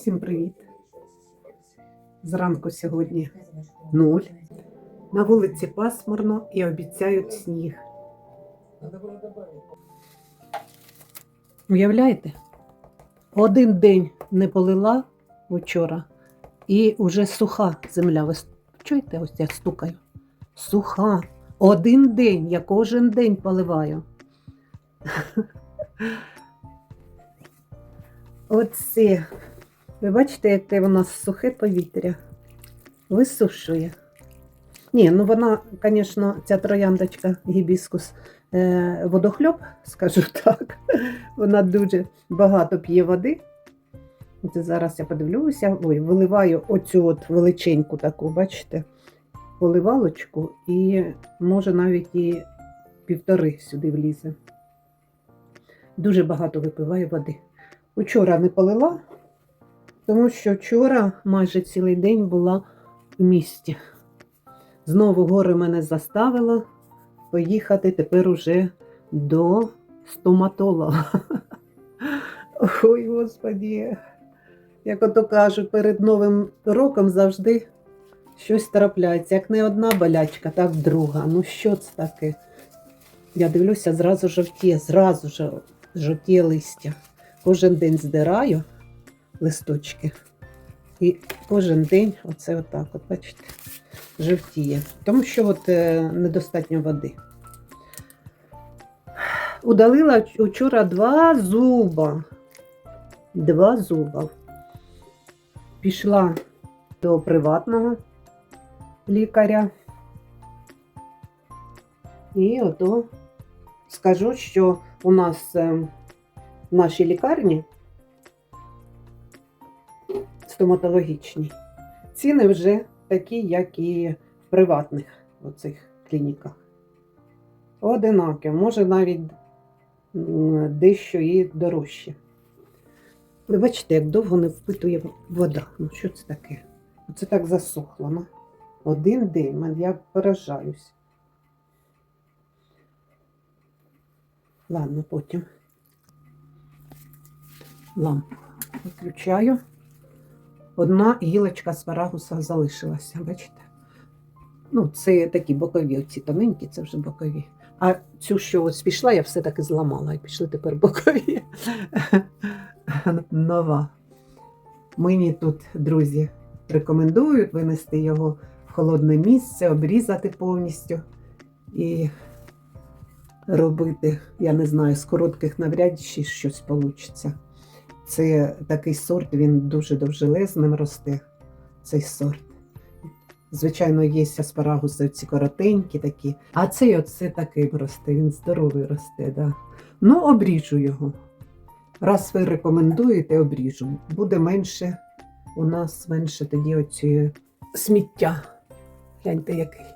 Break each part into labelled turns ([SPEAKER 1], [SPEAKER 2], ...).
[SPEAKER 1] Всім привіт! Зранку сьогодні нуль. На вулиці пасмурно і обіцяють сніг. Уявляєте? Один день не полила вчора, і вже суха земля. Ви чуєте, ось я стукаю? Суха. Один день, я кожен день поливаю. Оце. Ви бачите, яке у нас сухе повітря. Висушує. Ні, ну вона, звісно, ця трояндочка гібіскус е, водохльоп, скажу так. Вона дуже багато п'є води. Це зараз я подивлюся, ой, виливаю оцю от величеньку таку, бачите, поливалочку, і може навіть і півтори сюди влізе. Дуже багато випиваю води. Учора не полила, тому що вчора майже цілий день була в місті. Знову гори мене заставило поїхати тепер уже до стоматолога. Ой, господі, як ото кажуть, перед Новим роком завжди щось трапляється. Як не одна болячка, так друга. Ну що це таке? Я дивлюся, зразу жовтіє, зразу ж листя. Кожен день здираю листочки. І кожен день оце отак, от бачите, жовтіє. Тому що от е, недостатньо води. Удалила вчора два зуба. Два зуба. Пішла до приватного лікаря. І ото скажу, що у нас е, в нашій лікарні стоматологічній ціни вже такі, як і в приватних оцих клініках. Одинакі, може навіть дещо і дорожче. Ви бачите, як довго не впитує вода. Ну, що це таке? Це так засохло. Ну. Один день, я поражаюсь. Ладно, потім лампу виключаю. Одна гілочка аспарагуса залишилася, бачите? Ну, це такі бокові, оці тоненькі, це вже бокові. А цю, що ось пішла, я все-таки зламала і пішли тепер бокові. Нова. Мені тут, друзі, рекомендують винести його в холодне місце, обрізати повністю і робити, я не знаю, з коротких навряд чи щось вийде. Це такий сорт, він дуже довжелезним росте, цей сорт. Звичайно, є аспарагуси ці коротенькі такі, а цей оце такий росте, він здоровий росте. Да. Ну, обріжу його. Раз ви рекомендуєте, обріжу. Буде менше, у нас менше тоді оці сміття. Гляньте, який.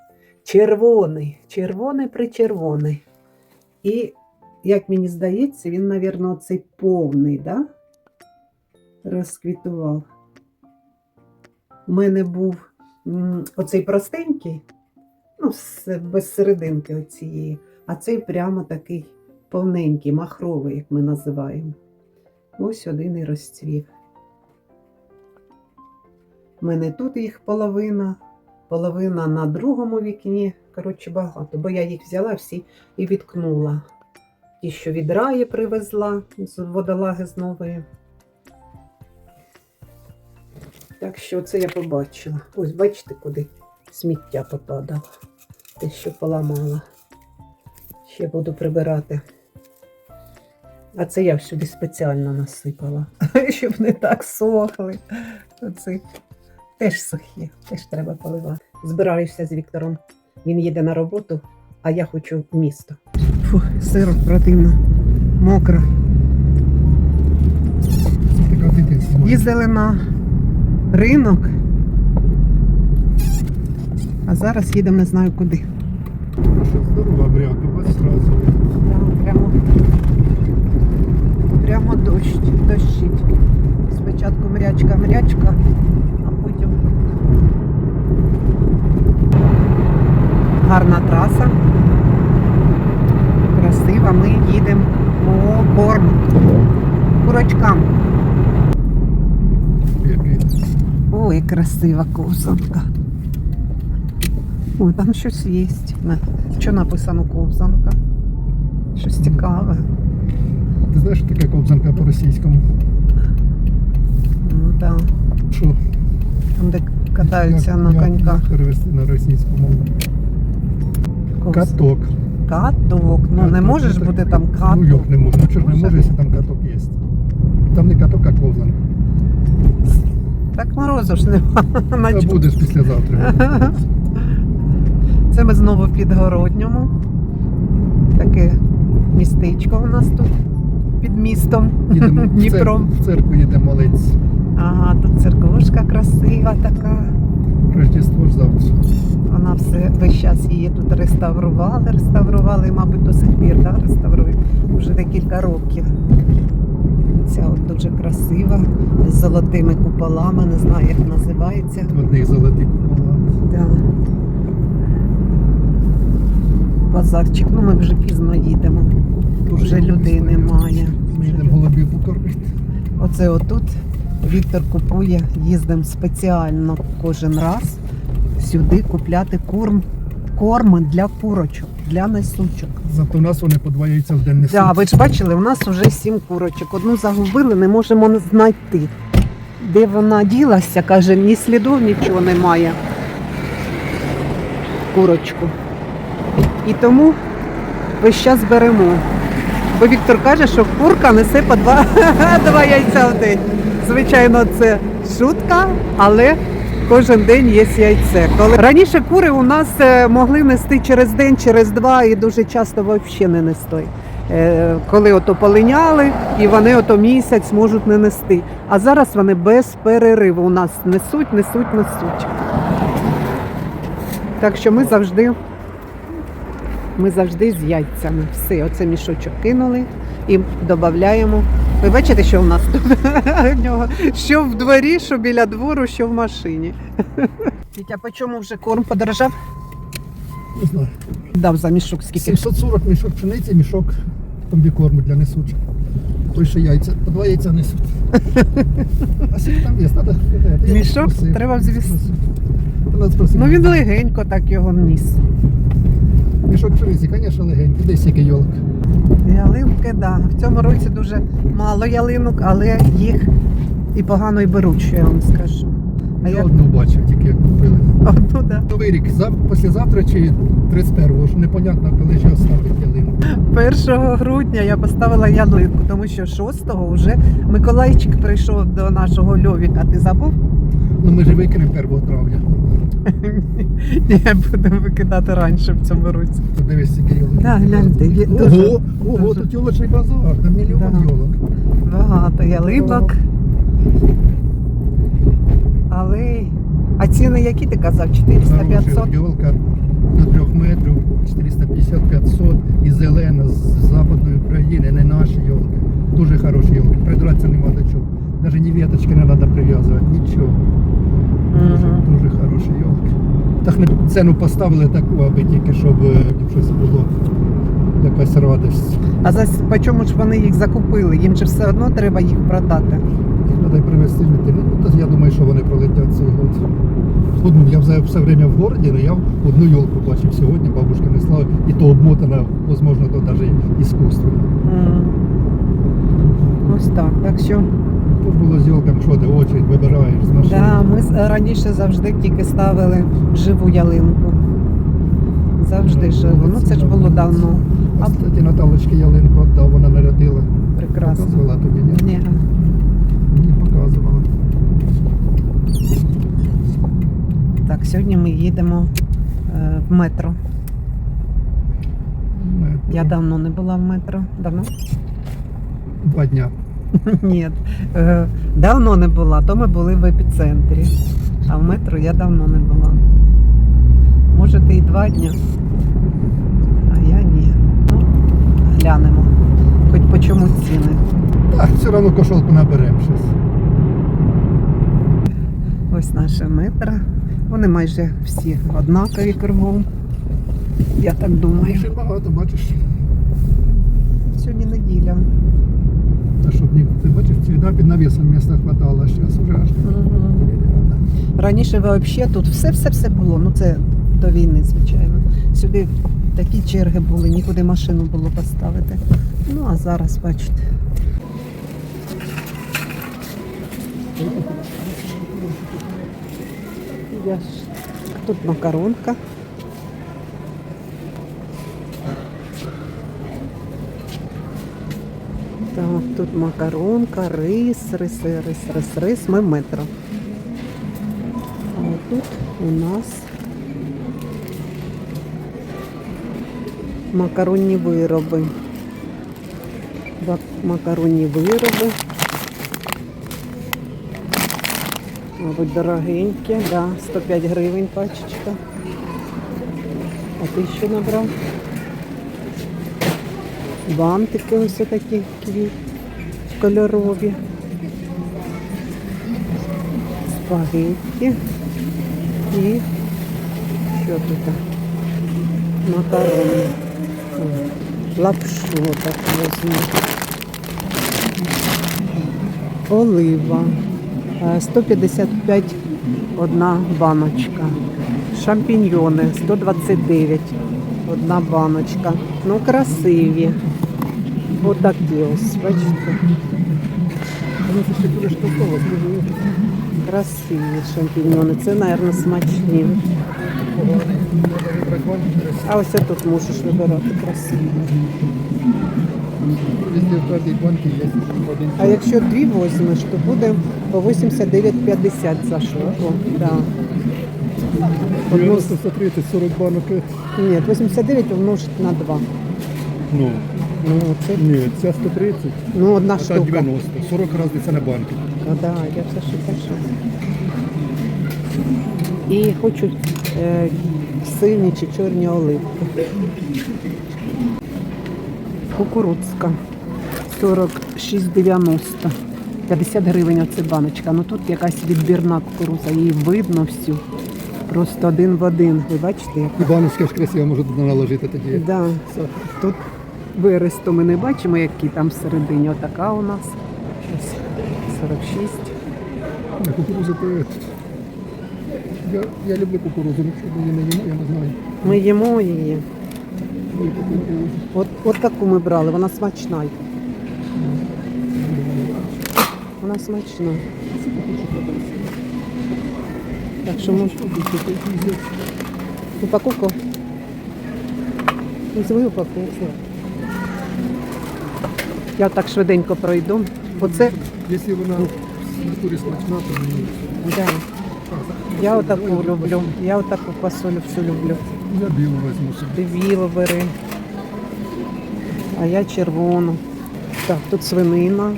[SPEAKER 1] Червоний, червоний причервоний. І, як мені здається, він, мабуть, оцей повний, да? Розквітував. У мене був оцей простенький, ну, без серединки оцієї, а цей прямо такий повненький, махровий, як ми називаємо. Ось один і розцвів. У мене тут їх половина, половина на другому вікні. Коротше, багато, бо я їх взяла всі і відкнула. Ті, що від раї привезла з водолаги з нової. Так що це я побачила. Ось бачите, куди сміття попадало. Те, що поламала. Ще буду прибирати. А це я сюди спеціально насипала, щоб не так сохли. Оці теж сухі, теж треба поливати. Збираюся з Віктором. Він їде на роботу, а я хочу в місто. Фу, сир противно, мокро. Їздили на ринок. А зараз їдемо не знаю куди.
[SPEAKER 2] Здорово, здорова брякова сразу.
[SPEAKER 1] Прямо, прямо, прямо дощ, дощить. Спочатку мрячка, мрячка, а потім гарна траса. Красива, ми їдемо по корм курочкам. Ой, красива ковзанка. Ой, там щось є. Що написано ковзанка? Щось цікаве.
[SPEAKER 2] Ти знаєш, що таке ковзанка по-російському?
[SPEAKER 1] Ну так.
[SPEAKER 2] Що?
[SPEAKER 1] Там, де катаються
[SPEAKER 2] Як-
[SPEAKER 1] на
[SPEAKER 2] як-
[SPEAKER 1] коньках.
[SPEAKER 2] як перевести на російську мову?
[SPEAKER 1] Ковз-
[SPEAKER 2] Каток.
[SPEAKER 1] Каток. Ну не можеш
[SPEAKER 2] ну,
[SPEAKER 1] бути там
[SPEAKER 2] Ну
[SPEAKER 1] каток.
[SPEAKER 2] як не можна? Чого не
[SPEAKER 1] може,
[SPEAKER 2] якщо там каток є? Там не каток, а ковзанка.
[SPEAKER 1] Так морозу ж нема.
[SPEAKER 2] Та
[SPEAKER 1] Наче.
[SPEAKER 2] будеш післязавтра.
[SPEAKER 1] Це ми знову під Городньому. Таке містечко у нас тут під містом
[SPEAKER 2] Їдемо в.
[SPEAKER 1] Дніпром.
[SPEAKER 2] в церкву їдемо молитися.
[SPEAKER 1] Ага, тут церквушка красива така.
[SPEAKER 2] Рождество ж завтра.
[SPEAKER 1] Вона все весь час її тут реставрували, реставрували, мабуть, до сих пір да, реставрують вже декілька років. Ця от дуже красива, з золотими куполами, не знаю, як називається.
[SPEAKER 2] Одних золоті купола.
[SPEAKER 1] Да. Базарчик, ну ми вже пізно їдемо.
[SPEAKER 2] Дуже
[SPEAKER 1] Вже людей немає.
[SPEAKER 2] Ми йдемо голубів покормити.
[SPEAKER 1] Оце отут Віктор купує, їздимо спеціально кожен раз сюди купляти корм, корм для курочок, для несучок.
[SPEAKER 2] Зато в нас вони по два яйця в день несуть.
[SPEAKER 1] Да, ви ж бачили, у нас вже сім курочок. Одну загубили, не можемо знайти. Де вона ділася, каже, ні слідів, нічого немає. Курочку. І тому весь час беремо. Бо Віктор каже, що курка несе по два, два яйця в день. Звичайно, це шутка, але кожен день є яйце. Коли раніше кури у нас е, могли нести через день, через два і дуже часто взагалі не нести. Е, Коли ото полиняли, і вони ото місяць можуть не нести. А зараз вони без перериву у нас несуть, несуть, несуть. Так що ми завжди, ми завжди з яйцями. Все, оце мішочок кинули і додаємо. Ви бачите, що у нас тут в нього? Що в дворі, що біля двору, що в машині. Тітя, по чому вже корм подорожав?
[SPEAKER 2] Не знаю.
[SPEAKER 1] Дав за мішок скільки.
[SPEAKER 2] 740 мішок пшениці, мішок комбікорму для несучих. Той ще яйця, по два яйця несуть. А скільки там є? Надо, я
[SPEAKER 1] Мішок треба взвісти. Ну він легенько так його ніс.
[SPEAKER 2] Мішок пшениці, звісно, легенький. Десь який йолок.
[SPEAKER 1] Ялинки, да. В цьому році дуже мало ялинок, але їх і погано й беруть, що я вам скажу. А
[SPEAKER 2] Я
[SPEAKER 1] я
[SPEAKER 2] одну бачив, тільки як купили.
[SPEAKER 1] одну, да.
[SPEAKER 2] Новий рік, зав... післязавтра чи 31-го, ж непонятно, коли ж оставить ялинку.
[SPEAKER 1] 1 грудня я поставила ялинку, тому що 6-го вже Миколайчик прийшов до нашого льовіка. Ти забув?
[SPEAKER 2] Ну ми ж викинемо 1 травня.
[SPEAKER 1] Ні, будемо викидати раніше в цьому році.
[SPEAKER 2] Подивись, який йолок.
[SPEAKER 1] Да, гляньте, є дуже-
[SPEAKER 2] Ого, ого,
[SPEAKER 1] дуже.
[SPEAKER 2] тут йолочний базар, там мільйон
[SPEAKER 1] Да.
[SPEAKER 2] йолок.
[SPEAKER 1] Багато ялинок. Але. А ціни які ти казав? 400-500?
[SPEAKER 2] Йолка до 3 метрів, 450-500 і зелена з западної України, не наші йолки. Дуже хороші йолки. Придратися нема до чого. Навіть ні веточки не треба прив'язувати, нічого. Дуже,
[SPEAKER 1] Мгм.
[SPEAKER 2] дуже хороші йолки. Так не ціну поставили таку, аби тільки щоб е, щось було. Якась радість.
[SPEAKER 1] А за по чому ж вони їх закупили? Їм же все одно треба їх продати.
[SPEAKER 2] Їх треба привезти жити. Ну, то я думаю, що вони пролетять цей год. Одну, я все, все время в городі, але я одну йолку бачив сьогодні, бабушка несла, і то обмотана, можливо, то навіть іскусственно.
[SPEAKER 1] М. Ось так. Так що
[SPEAKER 2] Тут було з йолками, що ти очередь вибираєш з машини.
[SPEAKER 1] да, ми раніше завжди тільки ставили живу ялинку. Завжди живу. Ну це ж було давно.
[SPEAKER 2] А, кстати, Наталочки ялинку віддав, вона нарядила.
[SPEAKER 1] Прекрасно.
[SPEAKER 2] Показувала тобі, ні?
[SPEAKER 1] Ні.
[SPEAKER 2] Мені показувала.
[SPEAKER 1] Так, сьогодні ми їдемо е, в метро.
[SPEAKER 2] Ми
[SPEAKER 1] Я давно не була в метро. Давно?
[SPEAKER 2] Два дня.
[SPEAKER 1] Ні. Е, давно не була, то ми були в епіцентрі. А в метро я давно не була. Може, ти і два дні, а я ні. Ну, глянемо. Хоч по чому ціни.
[SPEAKER 2] Так, все одно кошелку наберемо щось.
[SPEAKER 1] Ось наше метро. Вони майже всі однакові кругом. Я так думаю.
[SPEAKER 2] Ще багато, бачиш.
[SPEAKER 1] Сьогодні неділя.
[SPEAKER 2] Цвіта під навісом місця хватало, зараз вже аж.
[SPEAKER 1] Раніше взагалі тут все-все-все було. Ну це до війни, звичайно. Сюди такі черги були, нікуди машину було поставити. Ну а зараз, бачите. Я ж... Тут макаронка. Так, тут макаронка, рис, рис, рис, рис, рис, ми метро. А тут у нас макаронні вироби. Макаронні вироби. Мабуть, дорогенькі, да, 105 гривень пачечка. А ти що набрав? Бантики ось такі квіт кольорові. Спагетті. І що тут? Макарони. Лапшу так возьму. Олива. Е, 155 одна баночка. Шампіньйони 129 одна баночка. Ну, красиві. Отакі ось, бачите. Красиві шампіньйони. Це, мабуть, смачні. А ось тут можеш вибирати красиві. А якщо дві візьмеш, то буде по 89,50 за штуку. Да.
[SPEAKER 2] 90, 130, 40 банок.
[SPEAKER 1] Ні, 89 умножити на 2.
[SPEAKER 2] Ну,
[SPEAKER 1] Ну, це
[SPEAKER 2] ні, ця 130,
[SPEAKER 1] ну, одна
[SPEAKER 2] та
[SPEAKER 1] штука.
[SPEAKER 2] 90. 40 різниця на банки.
[SPEAKER 1] Ну, да, я все що кажу. І хочу е, сині чи чорні оливки. Кукурудзка 46,90. 50 гривень оце баночка. Ну тут якась відбірна кукурудза, її видно всю. Просто один в один. Ви бачите, як
[SPEAKER 2] І баночка ж красиво може туди наложити тоді.
[SPEAKER 1] Да. Тут виросту ми не бачимо, який там всередині. Отака у нас. Ось 46.
[SPEAKER 2] На кукурузу то я, я люблю кукурузу, ну що її не їмо, я не знаю.
[SPEAKER 1] Ми їмо її.
[SPEAKER 2] Люблю.
[SPEAKER 1] От, от таку ми брали, вона смачна. Вона смачна. Так що ми упаковку. Візьми упаковку. Я так швиденько пройду. Оце,
[SPEAKER 2] Якщо вона в натурі смачна, то мені.
[SPEAKER 1] да. Я отаку люблю. Я отаку фасолю всю люблю.
[SPEAKER 2] Я білу візьму собі.
[SPEAKER 1] Ти віло бери. А я червону. Так, тут свинина.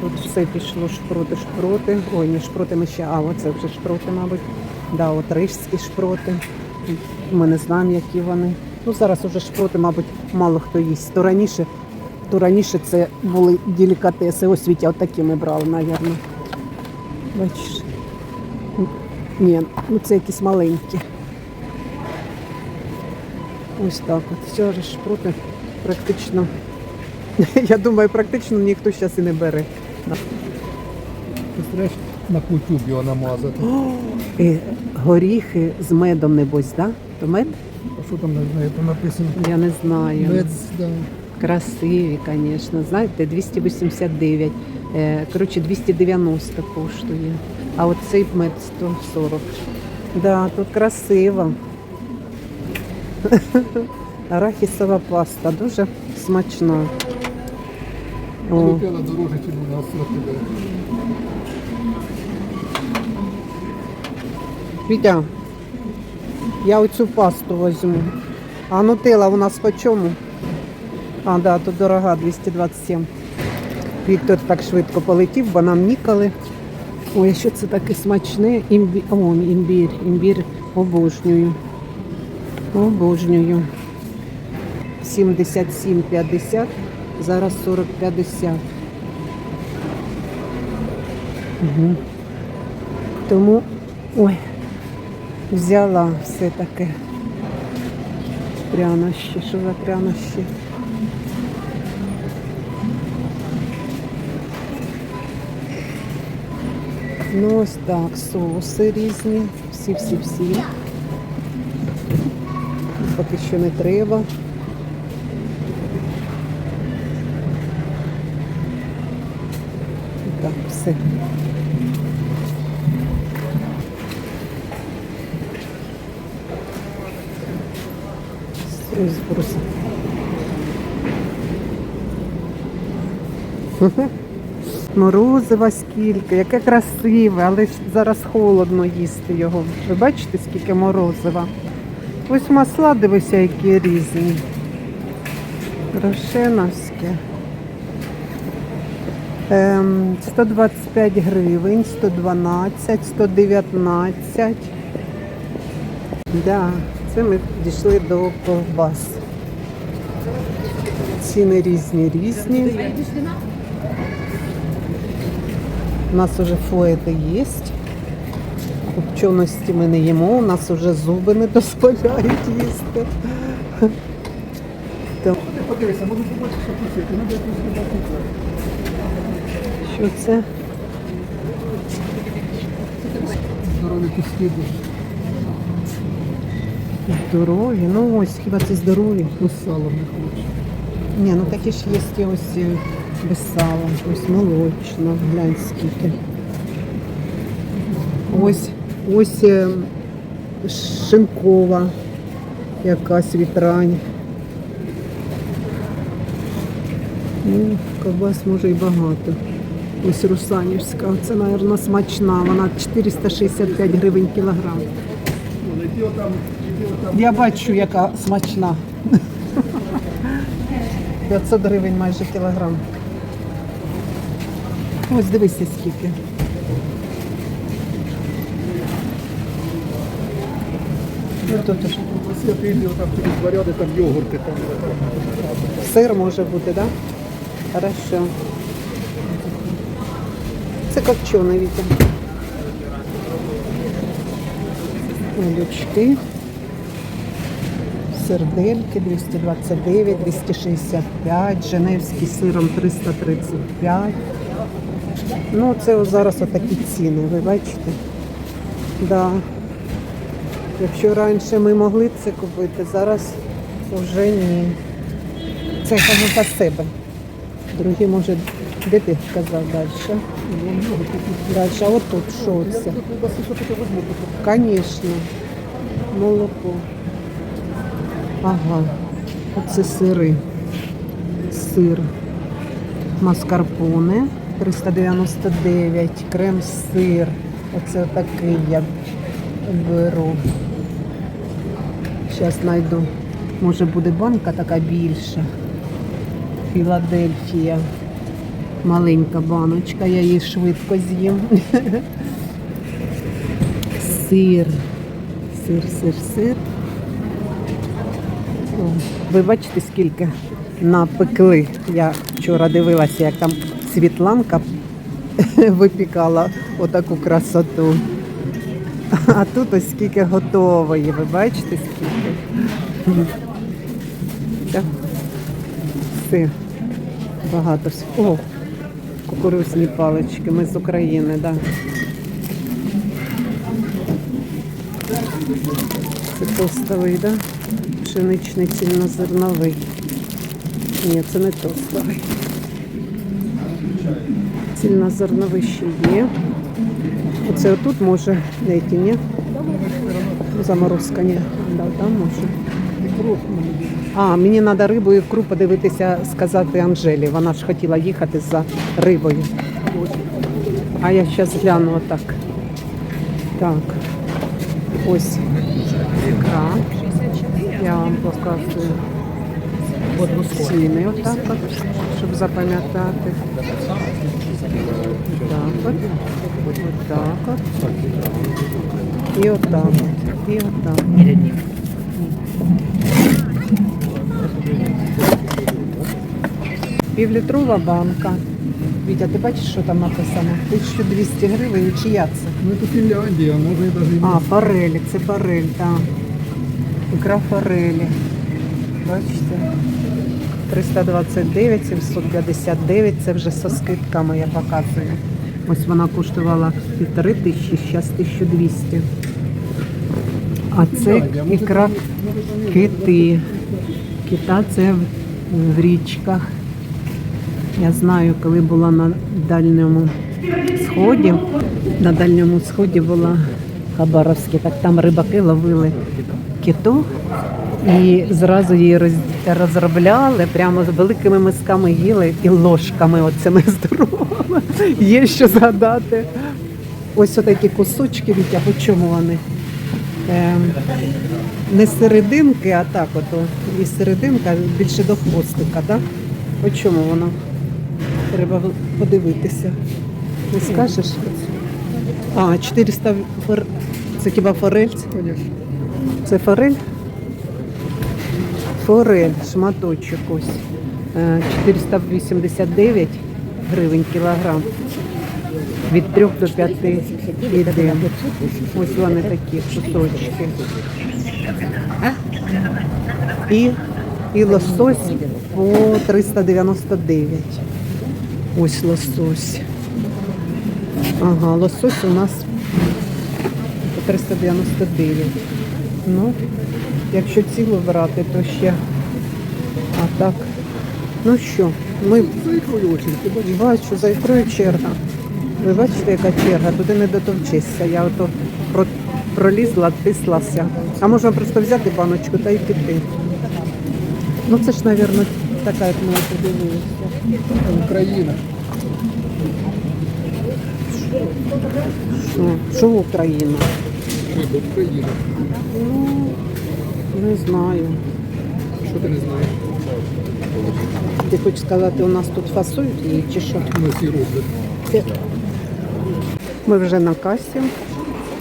[SPEAKER 1] Тут все пішло шпроти, шпроти. Ой, не шпроти ми ще, а оце вже шпроти, мабуть. Да, от рижські шпроти. Ми не знаємо, які вони. Ну, зараз уже шпроти, мабуть, мало хто їсть. То раніше, то раніше це були делікатеси. Ось Вітя, отакі ми брали, мабуть. Бачиш? Ні, ну це якісь маленькі. Ось так от. Все ж шпроти практично. Я думаю, практично ніхто зараз і не бере.
[SPEAKER 2] Представляєш, на кутюб його намазати.
[SPEAKER 1] І горіхи з медом, небось, да? То мед?
[SPEAKER 2] А що там на неї там написано?
[SPEAKER 1] Я не знаю.
[SPEAKER 2] Мед, да.
[SPEAKER 1] Красиві, звісно. Знаєте, 289. Е, Коротше, 290 коштує. А от цей мед 140. Да, тут красиво. Арахісова паста, дуже смачна. О.
[SPEAKER 2] Полетіла ніж у нас.
[SPEAKER 1] Вітя, я оцю пасту візьму. А нутелла у нас по чому? А, да, тут дорога, 227. Віктор так швидко полетів, бо нам нікали. Ой, що це таке смачне? Імбір, о, імбір, імбір обожнюю. Обожнюю. 77,50, зараз 40,50. Угу. Тому, ой, взяла все таке. Прянощі, що за прянощі? Ну, ось так, соуси різні. Всі-всі-всі. Поки що не треба. Так, все. Ось просто. Морозива скільки, яке красиве, але зараз холодно їсти його. Ви бачите, скільки морозива? Ось масла, дивися, які різні. Рошеновське. Ем, 125 гривень, 112, 119. Да, це ми дійшли до ковбас. Ціни різні різні. У нас уже фуети є. Копченості ми не їмо, у нас вже зуби не дозволяють їсти.
[SPEAKER 2] Подивися, можу побачити, що просити. Ну, якось побачити.
[SPEAKER 1] Що це?
[SPEAKER 2] Здорові куски.
[SPEAKER 1] Здорові. Ну ось, хіба це здорові?
[SPEAKER 2] Ну, салом не хочу.
[SPEAKER 1] Ні, ну такі ж є ось е, без сала, ось молочна, глянь скільки. Ось, ось е, шинкова якась вітрань. Ну, ковбас може і багато. Ось Русанівська, це, мабуть, смачна. Вона 465 гривень кілограм. Я бачу, яка смачна. 500 гривень майже кілограм. Ось дивися скільки. Ну,
[SPEAKER 2] там йогурти. Там.
[SPEAKER 1] сир може бути, так? Да? Хорошо. Це копчений вітер. Лючки. Сердельки 229, 265, Женевський сиром 335. Ну, це ось зараз отакі ціни, ви бачите? Да. Якщо раніше ми могли це купити, зараз вже ні. Це кажу за себе. Другі, може, де ти казав далі? Далі, а от тут що це? Звісно, молоко. Ага, оце сири. Сир. Маскарпоне 399, крем-сир. Оце такий я беру. Зараз знайду. Може буде банка така більша. Філадельфія. Маленька баночка, я її швидко з'їм. Сир. Сир, сир, сир. О, Ви скільки напекли. Я вчора дивилася, як там Світланка випікала отаку красоту. А тут ось скільки готової. Ви бачите, скільки? Так. Все. Багато всього. О, кукурузні палички. Ми з України, так. Да. Це тостовий, да? Пшеничний цільнозерновий. Ні, це не тостовий. Цільнозерновий ще є. Оце отут може знайти, ні? Заморозка, ні. Да, там може. А, мені треба рибу і ікру подивитися, сказати Анжелі. Вона ж хотіла їхати за рибою. А я зараз гляну отак. Так. Ось ікра. Я вам показую ціни отак от, щоб запам'ятати. Так от. Отак от. І отак от. І отак. Півлітрова банка. Вітя, ти бачиш, що там написано? 1200 гривень, чия це?
[SPEAKER 2] Ну, це Фінляндія, може і навіть...
[SPEAKER 1] А, форелі, це форель, так. Ікра форелі. Бачите? 329, 759, це вже со скидками я показую. Ось вона коштувала півтори тисячі, зараз 1200. А це ікра кити. Кита це в, річках. Я знаю, коли була на дальньому сході, на дальньому сході була Хабаровське, так там рибаки ловили киту і зразу її роз- розробляли, прямо з великими мисками їли і ложками оцими здоровими. Є що згадати. Ось такі кусочки Вітя, по чому вони? Ем, не серединки, а так ото. І серединка більше до хвостика, так? По чому воно? Треба подивитися. Не скажеш? А, 400 фор... Це хіба форель? Це форель? Форель, шматочок ось. Е, 489 гривень кілограм. Від 3 до 5 іде. Ось вони такі кусочки. І, і лосось по 399. Ось лосось. Ага, лосось у нас по 399. Ну, якщо цілу брати, то ще. А так. Ну що, ми бачу, за ікрою черга. Ви бачите, яка черга? Туди не дотовчишся. Я ото про, пролізла, тислася. А можна просто взяти баночку та й піти. Ну це ж, мабуть, така, як ми подивилися.
[SPEAKER 2] Україна.
[SPEAKER 1] Що, що Україна?
[SPEAKER 2] Україна.
[SPEAKER 1] Ну, не знаю.
[SPEAKER 2] Що ти не знаєш?
[SPEAKER 1] Ти хочеш сказати, у нас тут фасують її чи що?
[SPEAKER 2] На всі роблять.
[SPEAKER 1] Ми вже на касі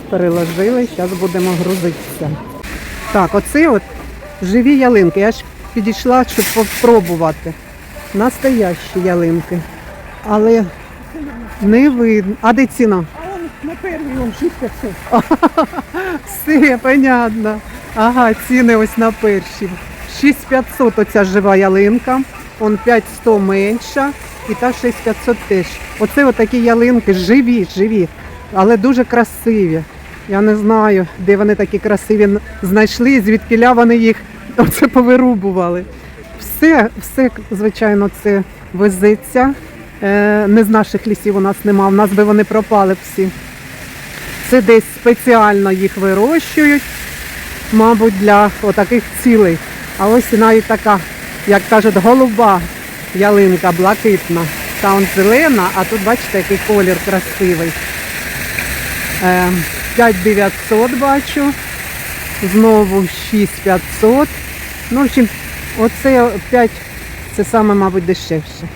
[SPEAKER 1] переложили, зараз будемо грузитися. Так, оце от живі ялинки. Я ж підійшла, щоб попробувати. Настоящі ялинки. Але не видно. А де ціна?
[SPEAKER 2] На перший он 6500.
[SPEAKER 1] Все, понятно. Ага, ціни ось на перші. 6500 оця жива ялинка, он 5100 менша і та 6500 теж. Оце отакі ялинки живі, живі, але дуже красиві. Я не знаю, де вони такі красиві знайшли, звідкиля вони їх оце повирубували. Все, все, звичайно, це везеться. Е, не з наших лісів у нас нема, у нас би вони пропали всі. Це десь спеціально їх вирощують, мабуть, для отаких цілей. А ось навіть така, як кажуть, голуба ялинка блакитна. Та он зелена, а тут бачите, який колір красивий. Е, 5900 бачу. Знову 6500. Ну, в общем, оце 5, це саме, мабуть, дешевше.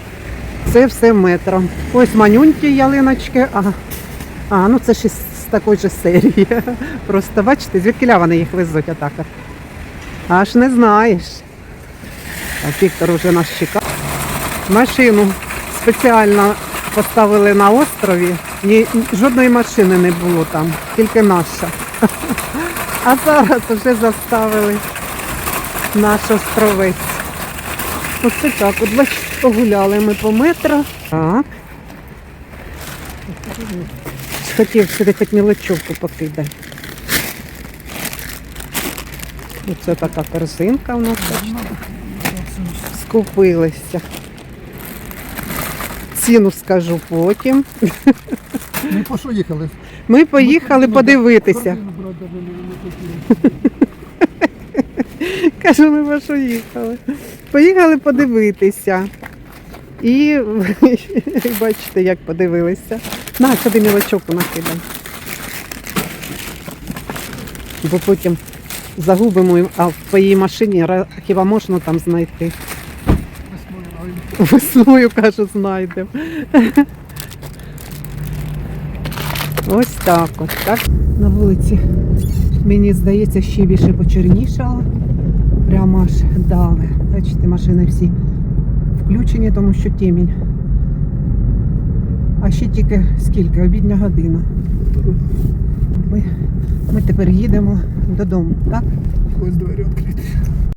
[SPEAKER 1] Це все метром. Ось манюнькі ялиночки. Ага. А, ну це ж із такої ж серії. Просто бачите, звідки вони їх везуть отак. Аж не знаєш. Так, Віктор вже нас чекає. Машину спеціально поставили на острові. Ні, жодної машини не було там, тільки наша. А зараз вже заставили наш островець. Оце так, от бачите, погуляли ми по метро. Так. Хотів сюди хоч мілочовку покидати. Оце така корзинка у нас. Скупилися. Ціну скажу потім.
[SPEAKER 2] Ми по що їхали?
[SPEAKER 1] Ми поїхали подивитися. Кажу, ми во що їхали. Поїхали подивитися. І бачите, як подивилися. На, сюди мілочок накидай. Бо потім загубимо, а в твоїй машині хіба можна там знайти? Весною, кажу, знайдемо. Ось так от, так? На вулиці, мені здається, ще більше почернішало. Прямо аж дави. Бачите, машини всі включені, тому що темінь. А ще тільки скільки? Обідня година. Ми, ми тепер їдемо додому, так?
[SPEAKER 2] Ось двері відкриті.